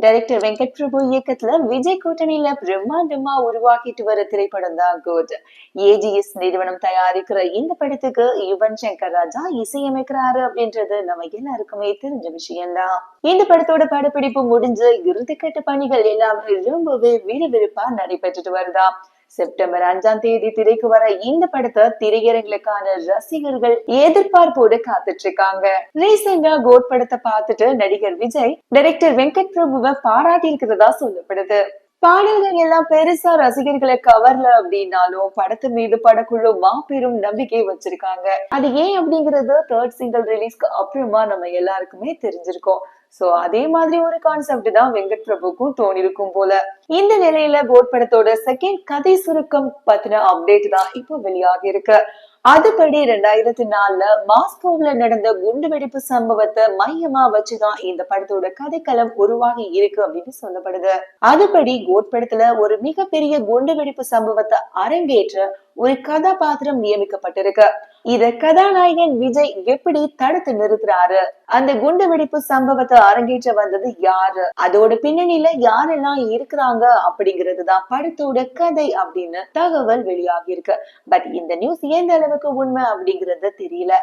Director Venkat Prabhu இயக்கத்துல விஜய் கூட்டணியில பிரம்மாண்டமா உருவாக்கிட்டு வர திரைப்படம் தான் குட் ஏஜிஎஸ் நிறுவனம் தயாரிக்கிற இந்த படத்துக்கு யுவன் சங்கர் ராஜா இசையமைக்கிறாரு அப்படின்றது நம்ம எல்லாருக்குமே தெரிஞ்ச விஷயம்தான். இந்த படத்தோட படப்பிடிப்பு முடிஞ்சு இறுதிக்கட்ட பணிகள் எல்லாமே ரொம்பவே விறுவிறுப்பா நடைபெற்றுட்டு வருதா? செப்டம்பர் அஞ்சாம் தேதி திரைக்கு வர இந்த படத்தை திரையரங்களுக்கான ரசிகர்கள் எதிர்பார்ப்போடு காத்துட்டு இருக்காங்க ரீசெண்டா கோட் படத்தை பார்த்துட்டு நடிகர் விஜய் டைரக்டர் வெங்கட் பிரபுவை பாராட்டி இருக்கிறதா சொல்லப்படுது. பாடல்கள் எல்லாம் பெருசா ரசிகர்களை கவர்ல அப்படின்னாலும் படத்து மீது படக்குழு மாபெரும் நம்பிக்கை வச்சிருக்காங்க. அது ஏன் அப்படிங்கறது தேர்ட் சிங்கிள் ரிலீஸ்க்கு அப்புறமா நம்ம எல்லாருக்குமே தெரிஞ்சிருக்கோம். சோ அதே மாதிரி ஒரு கான்செப்ட் தான் வெங்கட் பிரபுக்கும் தோணிருக்கும் போல. இந்த நிலையில போட் படத்தோட செகண்ட் கதை சுருக்கம் பத்தின அப்டேட் தான் இப்போ வெளியாகி இருக்கு. அதுபடி ரெண்டாயிரத்தி நாலுல மாஸ்கோவ்ல நடந்த குண்டுவெடிப்பு சம்பவத்தை மையமா வச்சுதான் இந்த படத்தோட கதைக்களம் உருவாகி இருக்கு அப்படின்னு சொல்லப்படுது. அதுபடி கோட் படத்துல ஒரு மிகப்பெரிய குண்டுவெடிப்பு சம்பவத்தை அரங்கேற்ற ஒரு கதாபாத்திரம் நியமிக்கப்பட்டிருக்கு. இத கதாநாயகன் விஜய் எப்படி தடுத்து நிறுத்துறாரு? அந்த குண்டு வெடிப்பு சம்பவத்தை அரங்கேற்ற வந்தது யாரு? அதோட பின்னணியில யாரெல்லாம் இருக்கிறாங்க அப்படிங்கிறது தான் படத்தோட கதை அப்படின்னு தகவல் வெளியாகி இருக்கு பட் இந்த நியூஸ் எந்த அளவுக்கு உண்மை அப்படிங்கறது தெரியல.